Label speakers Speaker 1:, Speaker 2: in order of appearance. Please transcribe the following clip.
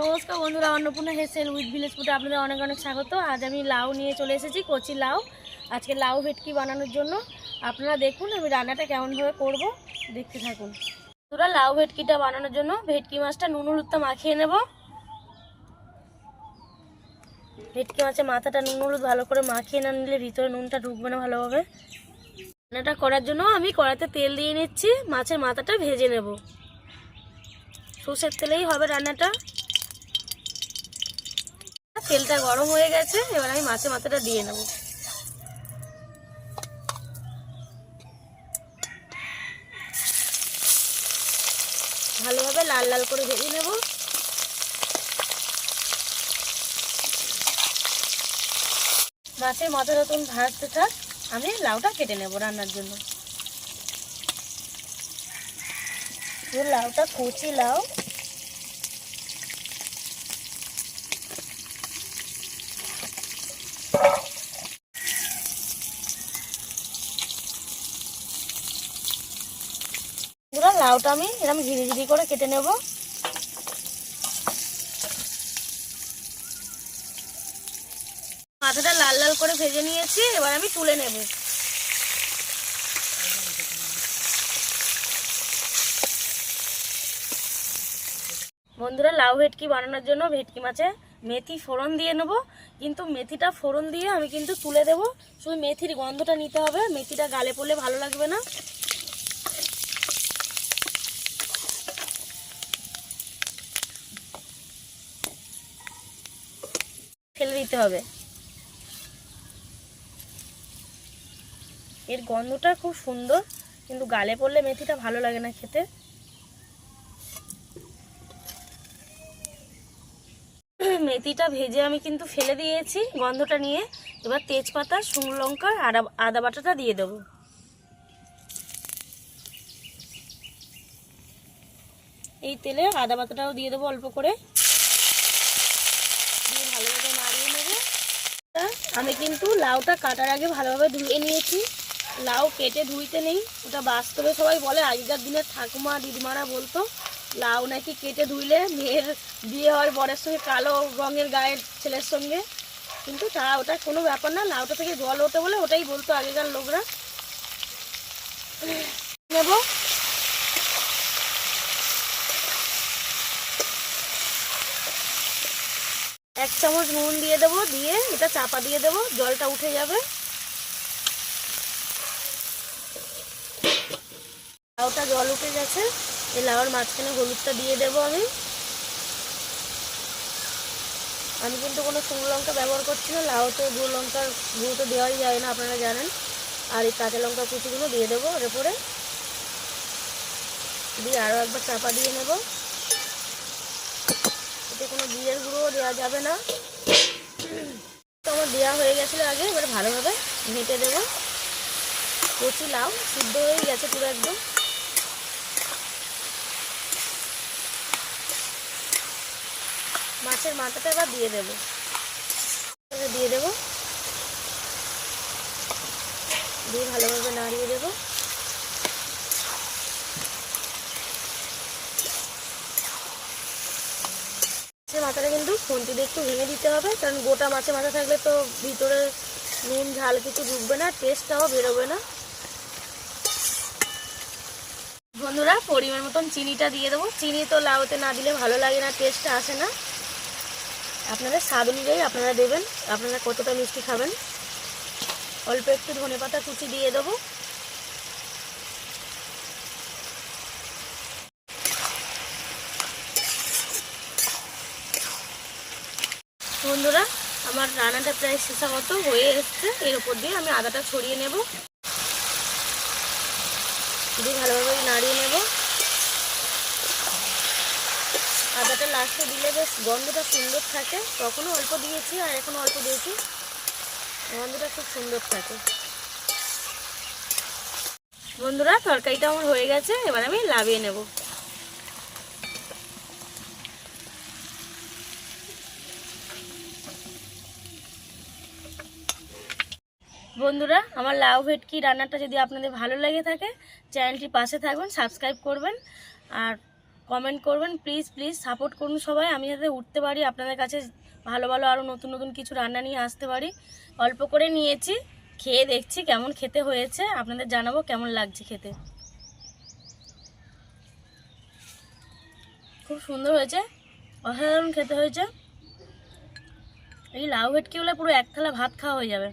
Speaker 1: নমস্কার বন্ধুরা, Annapurna হেসেল with village ফুটে আপনাদের অনেক অনেক স্বাগত। আজ আমি লাউ নিয়ে চলে এসেছি, কচি লাউ। আজকে লাউ ভেটকি বানানোর জন্য। আপনারা দেখুন আমি রান্নাটা কেমনভাবে করব। দেখতে থাকুন। বন্ধুরা, লাউ ভেটকিটা বানানোর জন্য ভেটকি মাছটা নুন হলুদটা মাখিয়ে নেব। ভেটকি মাছের মাথাটা নুন হলুদ ভালো করে মাখিয়ে না নিলে ভিতরে নুনটা ঢুকবে না ভালোভাবে। রান্নাটা করার জন্য আমি কড়াইতে তেল দিয়ে নিচ্ছি, মাছের মাথাটা ভেজে নেব। সর্ষের তেলেই হবে রান্নাটা। তেলটা গরম হয়ে গেছে, এবার আমি মাছের মাথাটা দিয়ে নেব। ভালোভাবে লাল লাল করে ভেজে নেব। মাছের মাথা তখন ভাজতে থাক, আমি লাউটা কেটে নেব রান্নার জন্য। লাউটা কচি লাউ। লাউটা আমি এরকম ঝিরি ঝিরি করে কেটে নেব। মাথাটা লাল লাল করে ভেজে নিয়েছি, এবার আমি তুলে নেব। বন্ধুরা, লাউ ভেটকি বানানোর জন্য ভেটকি মাছে মেথি ফোড়ন দিয়ে নেব। কিন্তু মেথিটা ফোড়ন দিয়ে আমি কিন্তু তুলে দেব। শুধু মেথির গন্ধটা নিতে হবে, মেথিটা গালে পড়লে ভালো লাগবে না। ফেলে দিতে হবে। এর গন্ধটা খুব সুন্দর, কিন্তু গালে পড়লে মেথিটা ভালো লাগে না খেতে। মেথিটা ভেজে আমি কিন্তু ফেলে দিয়েছি গন্ধটা নিয়ে। এবার তেজপাতা, শুকনো লঙ্কা আদা আদা বাটাটা দিয়ে দেবো। এই তেলে আদা বাটাটাও দিয়ে দেবো অল্প করে। দিয়ে ভালোভাবে নাড়িয়ে নেব। আমি কিন্তু লাউটা কাটার আগে ভালোভাবে ধুয়ে নিয়েছি। লাউ কেটে ধুইতে নেই। ওটা বাস্তবে সবাই বলে, আগেকার দিনে ঠাকুমা, দিদিমারা বলতো লাউ নাকি কেটে ধুইলে মেয়ের বিয়ে হয় বরের সঙ্গে কালো রঙের গায়ের ছেলের সঙ্গে। কিন্তু তা ওটা কোনো ব্যাপার না, লাউটা থেকে জল ওঠে বলে ওটাই বলতো আগেকার লোকরা। নেব। এক চামচ নুন দিয়ে দেবো, দিয়ে এটা চাপা দিয়ে দেবো, জলটা উঠে যাবে। লাউটা জল উঠে গেছে। এই লাউর মাঝখানে হলুদটা দিয়ে দেবো আমি। আমি কিন্তু কোনো শুকনো লঙ্কা ব্যবহার করছি না লাউতে গুঁড়ো লঙ্কার গুঁড়ো তো দেওয়াই যায় না, আপনারা জানেন। আর এই কাঁচা লঙ্কা কুচিগুলো দিয়ে দেবো ওর উপরে দিয়ে আরও একবার চাপা দিয়ে নেব। এতে কোনো জিরের গুঁড়ো দেওয়া যাবে না। তো আমার দেওয়া হয়ে গেছিল আগে, এবার ভালোভাবে ঘেঁটে দেবো। কচি লাউ সিদ্ধ হয়ে গেছে পুরো একদম। মাছের মাথাটা এবার দিয়ে দেবো। দিয়ে দেবো। দিয়ে ভালোভাবে নাড়িয়ে দেবো। মাথাটা কিন্তু খুন্তি দিয়ে একটু ভেঙে দিতে হবে, কারণ গোটা মাছের মাথা থাকলে তো ভিতরে নুন, ঝাল কিছু ঢুকবে না টেস্টটাও বেরোবে না। বন্ধুরা, পরিমাণ মতন চিনিটা দিয়ে দেবো। চিনি তো লাউতে না দিলে ভালো লাগে না টেস্টটা আসে না। আপনাদের স্বাদ অনুযায়ী আপনারা দেবেন, আপনারা কতটা মিষ্টি খাবেন। অল্প একটু ধনে পাতা কুচি দিয়ে দেবো। বন্ধুরা, আমার রান্নাটা প্রায় মতো হয়ে এসছে। এর উপর দিয়ে আমি আদাটা ছড়িয়ে নেব। দিয়ে ভালোভাবে নাড়িয়ে নেব আদাটা লাস্টে দিলে বেশ গন্ধটা সুন্দর থাকে। তখনও অল্প দিয়েছি আর এখনও অল্প দিয়েছি। গন্ধটা খুব সুন্দর থাকে। বন্ধুরা, তরকারিটা আমার হয়ে গেছে, এবার আমি লাভিয়ে নেব। বন্ধুরা, আমার লাউ ভেটকি রান্নাটা যদি আপনাদের ভালো লেগে থাকে, চ্যানেলটি পাশে থাকবেন, সাবস্ক্রাইব করবেন। আর কমেন্ট করবেন প্লিজ প্লিজ সাপোর্ট করুন সবাই। আমি যাতে উঠতে পারি, আপনাদের কাছে ভালো ভালো আরও নতুন নতুন কিছু রান্না নিয়ে আসতে পারি। অল্প করে নিয়েছি, খেয়ে দেখছি কেমন খেতে হয়েছে। আপনাদের জানাব কেমন লাগছে খেতে। খুব সুন্দর হয়েছে, অসাধারণ খেতে হয়েছে। এই লাউ ভেটকি হলে পুরো এক থালা ভাত খাওয়া হয়ে যাবে।